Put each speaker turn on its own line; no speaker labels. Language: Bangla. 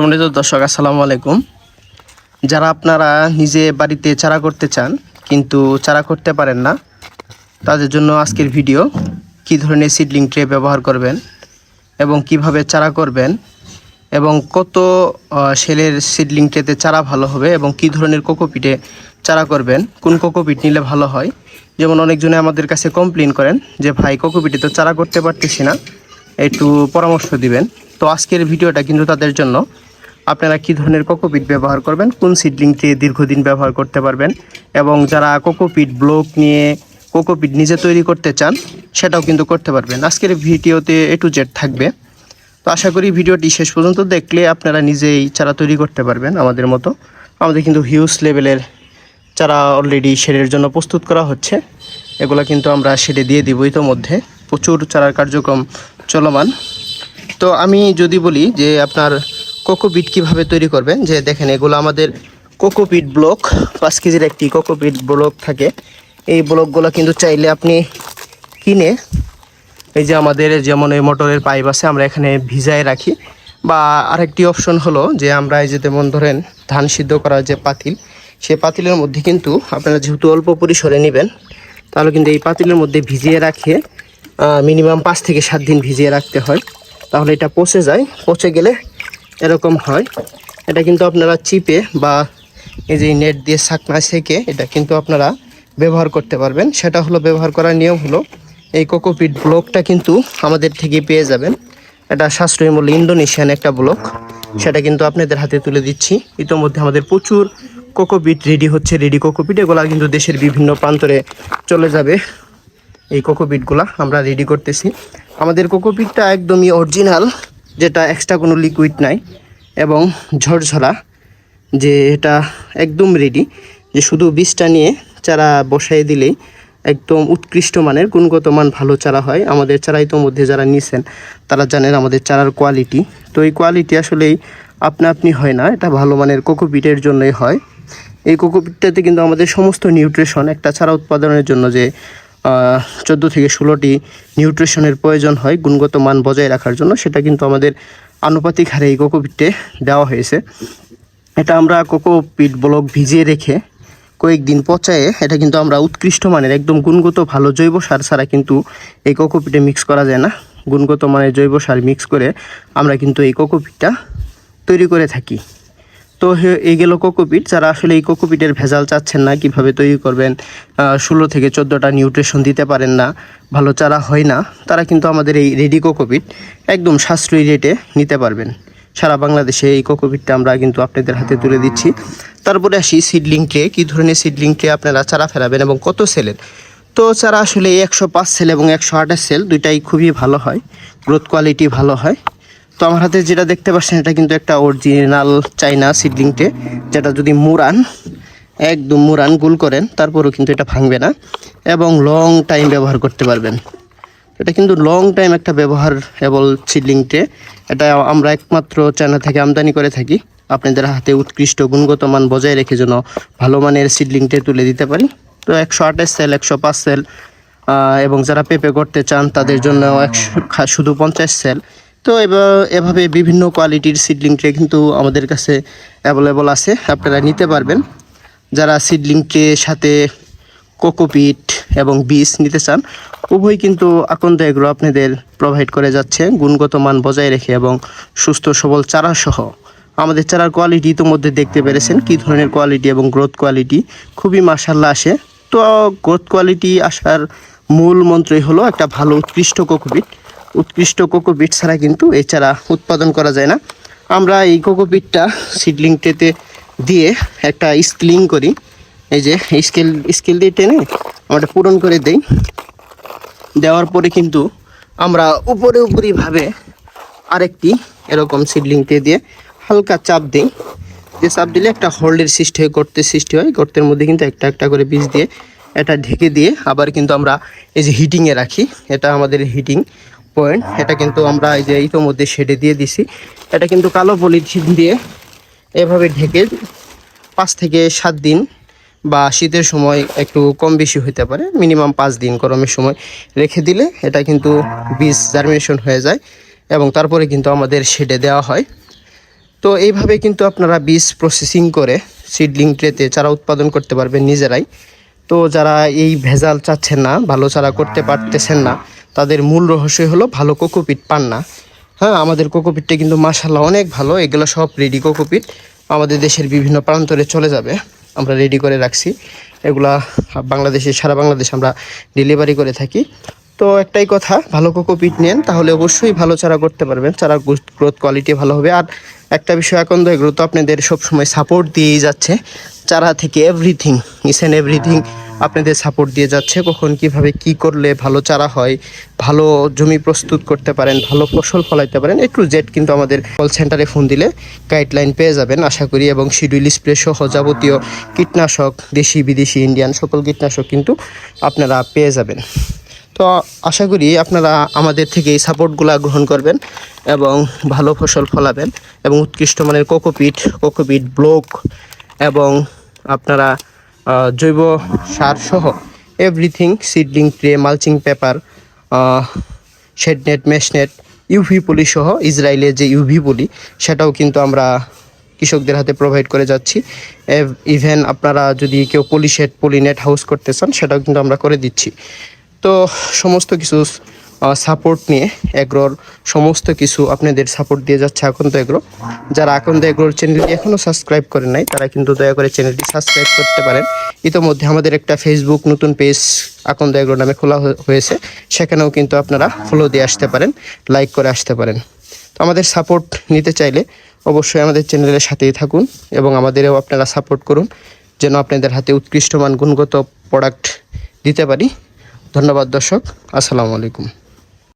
সম্মানিত দর্শক, আসসালামু আলাইকুম। যারা আপনারা নিজে বাড়িতে চারা করতে চান, কিন্তু চারা করতে পারেন না, তাদের জন্য আজকের ভিডিও, কি ধরনের সিডলিং ট্রে ব্যবহার করবেন এবং কীভাবে চারা করবেন এবং কত সেলের সিডলিং ট্রেতে চারা ভালো হবে এবং কি ধরনের কোকোপিটে চারা করবেন, কোন কোকোপিট নিলে ভালো হয়। যেমন অনেকজনে আমাদের কাছে কমপ্লেন করেন যে, ভাই, কোকোপিটে তো চারা করতে পারতেছি না, একটু পরামর্শ দিবেন। তো আজকের ভিডিওটা কিন্তু তাদের জন্য আপনারা কি ধরনের কোকোপিট ব্যবহার করবেন? কোন সিডলিং ট্রে দীর্ঘদিন ব্যবহার করতে পারবেন? এবং যারা কোকোপিট ব্লক নিয়ে কোকোপিট নিজে তৈরি করতে চান, সেটাও কিন্তু করতে পারবেন। আজকের ভিডিওতে এ টু জেড থাকবে। তো আশা করি ভিডিওটি শেষ পর্যন্ত দেখলে আপনারা নিজেই চারা তৈরি করতে পারবেন আমাদের মতো। আমাদের কিন্তু হিউজ লেভেলের চারা অলরেডি শেডের জন্য প্রস্তুত করা হচ্ছে। এগুলো কিন্তু আমরা শেডে দিয়ে দিব ইতোমধ্যে। প্রচুর চারার কার্যক্রম চলমান। তো আমি যদি বলি যে আপনার কোকোপিট কীভাবে তৈরি করবেন? যে দেখেন, এগুলো আমাদের কোকোপিট ব্লক, পাঁচ কেজির একটি কোকোপিট ব্লক থাকে। এই ব্লকগুলো কিন্তু চাইলে আপনি কিনে, এই যে আমাদের যেমন এই মোটরের পাইপ আছে, আমরা এখানে ভিজায় রাখি। বা আরেকটি অপশন হলো যে আমরা এই যে যেমন ধরেন ধান সিদ্ধ করার যে পাতিল সেই পাতিলের মধ্যে কিন্তু আপনারা যেহেতু অল্প পরিসরে নেবেন, তাহলে কিন্তু এই পাতিলের মধ্যে ভিজিয়ে রাখে মিনিমাম পাঁচ থেকে সাত দিন ভিজিয়ে রাখতে হয়। তাহলে এটা পচে যায়। পচে গেলে এরকম হয়। এটা কিন্তু আপনারা চিপে বা এই যে নেট দিয়ে শাকনা সেকে এটা কিন্তু আপনারা ব্যবহার করতে পারবেন। সেটা হলো ব্যবহার করার নিয়ম হলো, এই কোকোপিট ব্লকটা কিন্তু আমাদের থেকে পেয়ে যাবেন। এটা সাশ্রয়ী মূল্য ইন্দোনেশিয়ান একটা ব্লক। সেটা কিন্তু আপনাদের হাতে তুলে দিচ্ছি। ইতোমধ্যে আমাদের প্রচুর কোকোপিট রেডি হচ্ছে। রেডি কোকোপিট এগুলা কিন্তু দেশের বিভিন্ন প্রান্তরে চলে যাবে। এই কোকোপিটগুলা আমরা রেডি করতেছি। আমাদের কোকোপিটটা একদমই অরিজিনাল। যেটা এক্সট্রা কোনো লিকুইড নাই এবং ঝরঝরা, যে এটা একদম রেডি যে শুধু বীজটা নিয়ে চারা বসাই দিলেই একদম উৎকৃষ্ট মানের, গুণগত মান ভালো চারা হয়। আমাদের চারা ইতোমধ্যে যারা নিছেন, তারা জানেন আমাদের চারার কোয়ালিটি তো এই কোয়ালিটি আসলেই আপনা আপনি হয় না, এটা ভালো মানের কোকোপিটের জন্যই হয়। এই কোকোপিটটাতে কিন্তু আমাদের সমস্ত নিউট্রিশন একটা চারা উৎপাদনের জন্য যে চোদ্দ থেকে ষোলোটি নিউট্রিশনের প্রয়োজন হয় গুণগত মান বজায় রাখার জন্য। সেটা কিন্তু আমাদের আনুপাতিক হারে এই কোকোপিটে দেওয়া হয়েছে। এটা আমরা কোকোপিট ব্লক ভিজিয়ে রেখে কয়েকদিন পচায়ে এটা কিন্তু আমরা উৎকৃষ্ট মানের একদম গুণগত ভালো জৈব সার ছাড়া কিন্তু এই কোকোপিটে মিক্স করা যায় না। গুণগত মানের জৈব সার মিক্স করে আমরা কিন্তু এই কোকোপিটটা তৈরি করে থাকি। তো এই গেল কোকোপিট। যারা আসলে এই কোকোপিটের ভেজাল চাচ্ছেন না, কীভাবে তৈরি করবেন ষোলো থেকে চোদ্দোটা নিউট্রিশন দিতে পারেন না, ভালো চারা হয় না, তারা কিন্তু আমাদের এই রেডি কোকোপিট একদম সাশ্রয়ী রেটে নিতে পারবেন। সারা বাংলাদেশে এই কোকোপিটটা আমরা কিন্তু আপনাদের হাতে তুলে দিচ্ছি। তারপরে আসি সিডলিং ট্রে। কী ধরনের সিডলিং ট্রে আপনারা চারা ফেরাবেন এবং কত সেলের? তো চারা আসলে একশো পাঁচ সেল এবং একশো আঠাশ সেল, দুইটাই খুবই ভালো হয়। গ্রোথ কোয়ালিটি ভালো হয়। তো আমার হাতে যেটা দেখতে পাচ্ছেন, এটা কিন্তু একটা অরিজিনাল চাইনা সিডলিং ট্রে যেটা যদি মুরান, একদম মুরান গুল করেন, তারপরেও কিন্তু এটা ভাঙবে না এবং লং টাইম ব্যবহার করতে পারবেন। এটা কিন্তু লং টাইম একটা ব্যবহার এবল সিডলিং ট্রে এটা আমরা একমাত্র চায়না থেকে আমদানি করে থাকি। আপনাদের হাতে উৎকৃষ্ট, গুণগত মান বজায় রেখে যেন ভালো মানের সিডলিং ট্রে তুলে দিতে পারি। তো একশো আঠাশ সেল, একশো পাঁচ সেল এবং যারা পেপে করতে চান, তাদের জন্য একশো শুধু পঞ্চাশ সেল। তো এভাবে বিভিন্ন কোয়ালিটির সিডলিং ট্রে কিন্তু আমাদের কাছে অ্যাভেলেবল আছে, আপনারা নিতে পারবেন। যারা সিডলিং ট্রে সাথে কোকোপিট এবং বীজ নিতে চান, উভয় কিন্তু আকন্দ এগুলো আপনাদের প্রোভাইড করে যাচ্ছে, গুণগত মান বজায় রেখে এবং সুস্থ সবল চারা সহ। আমাদের চারার কোয়ালিটি ইতিমধ্যে দেখতে পেরেছেন, কী ধরনের কোয়ালিটি এবং গ্রোথ কোয়ালিটি খুবই মাসাল্লাহ আসে। তো গ্রোথ কোয়ালিটি আসার মূল মন্ত্রই হলো একটা ভালো উৎকৃষ্ট কোকোপিট উৎকৃষ্ট কোকোপিট ছাড়া কিন্তু চারা উৎপাদন করা যায় না। আমরা এই কোকোপিটটা সিডলিং ট্রেতে দিয়ে একটা স্কিলিং করি। এই যে স্কেল স্কেল দিয়ে টেনে আমরা পূরণ করে দেই। দেওয়ার পরে কিন্তু আমরা উপরে উপরিভাবে আরেকটি এরকম সিডলিংতে দিয়ে হালকা চাপ দিই। যে চাপ দিলে একটা হোল্ডের সৃষ্টি হয়, গর্তের সৃষ্টি হয়। গর্তের মধ্যে কিন্তু একটা একটা করে বীজ দিয়ে এটা ঢেকে দিয়ে আবার কিন্তু আমরা এই যে হিটিংয়ে রাখি। এটা আমাদের হিটিং। পয়েন্ট এটা কিন্তু আমরা এই যে ইতোমধ্যে শেডে দিয়ে দিছি। এটা কিন্তু কালো পলিথিন দিয়ে এভাবে ঢেকে পাঁচ থেকে সাত দিন বা শীতের সময় একটু কম বেশি হতে পারে মিনিমাম পাঁচ দিন গরমের সময় রেখে দিলে এটা কিন্তু বীজ জার্মিনেশন হয়ে যায় এবং তারপরে কিন্তু আমাদের শেডে দেওয়া হয়। তো এইভাবে কিন্তু আপনারা বীজ প্রসেসিং করে সিডলিং ট্রেতে চারা উৎপাদন করতে পারবেন নিজেরাই। তো যারা এই ভেজাল চাচ্ছেন না, ভালো চারা করতে পারতেছেন না তাদের মূল রহস্য হলো ভালো কোকোপিট পান না। হ্যাঁ আমাদের কোকোপিটটা কিন্তু মাসাল্লাহ অনেক ভালো। এগুলো সব রেডি কোকোপিট। আমাদের দেশের বিভিন্ন প্রান্তরে চলে যাবে। আমরা রেডি করে রাখছি। এগুলা বাংলাদেশে, সারা বাংলাদেশ আমরা ডেলিভারি করে থাকি। তো একটাই কথা, ভালো কোকোপিট নেন, তাহলে অবশ্যই ভালো চারা করতে পারবেন। চারা গ্রোথ কোয়ালিটি ভালো হবে। আর একটা বিষয় এখন এগুলো তো আপনাদের সবসময় সাপোর্ট দিয়েই যাচ্ছে। চারা থেকে এভরিথিং ইস অ্যান্ড এভরিথিং আপনাদের সাপোর্ট দিয়ে যাচ্ছে, কখন কীভাবে কি করলে ভালো চারা হয়, ভালো জমি প্রস্তুত করতে পারেন, ভালো ফসল ফলাইতে পারেন একটু জেড কিন্তু আমাদের কল সেন্টারে ফোন দিলে গাইডলাইন পেয়ে যাবেন, আশা করি, এবং শিডিউল স্প্রে সহ যাবতীয় কীটনাশক, দেশি, বিদেশি ইন্ডিয়ান সকল কীটনাশক কিন্তু আপনারা পেয়ে যাবেন। তো আশা করি আপনারা আমাদের থেকে এই সাপোর্টগুলো গ্রহণ করবেন এবং ভালো ফসল ফলাবেন, এবং উৎকৃষ্ট মানের কোকোপিট কোকোপিট ব্লক এবং আপনারা জৈব সার সহ everything seedling tray mulching paper shade net mesh net UV poly সহ ইসরায়েলের যে ইউভি পলি সেটাও কিন্তু আমরা কৃষকদের হাতে প্রোভাইড করে যাচ্ছি। ইভেন আপনারা যদি কেউ poly shade poly net house করতে চান, সেটাও কিন্তু আমরা করে দিচ্ছি। তো সমস্ত কিছু সাপোর্ট নিয়ে এগ্রোর সমস্ত কিছু আপনাদের সাপোর্ট দিয়ে যাচ্ছে আকন্ত এগ্রো। যারা আকন্ত এগ্রোর চ্যানেলটি এখনও সাবস্ক্রাইব করেন নাই, তারা কিন্তু দয়া করে চ্যানেলটি সাবস্ক্রাইব করতে পারেন। ইতোমধ্যে আমাদের একটা ফেসবুক নতুন পেজ আকন্ত এগ্রো নামে খোলা হয়েছে। সেখানেও কিন্তু আপনারা ফলো দিয়ে আসতে পারেন লাইক করে আসতে পারেন। তো আমাদের সাপোর্ট নিতে চাইলে অবশ্যই আমাদের চ্যানেলের সাথেই থাকুন এবং আমাদেরও আপনারা সাপোর্ট করুন, যেন আপনাদের হাতে উৎকৃষ্টমান গুণগত প্রোডাক্ট দিতে পারি। ধন্যবাদ দর্শক, আসসালামু আলাইকুম।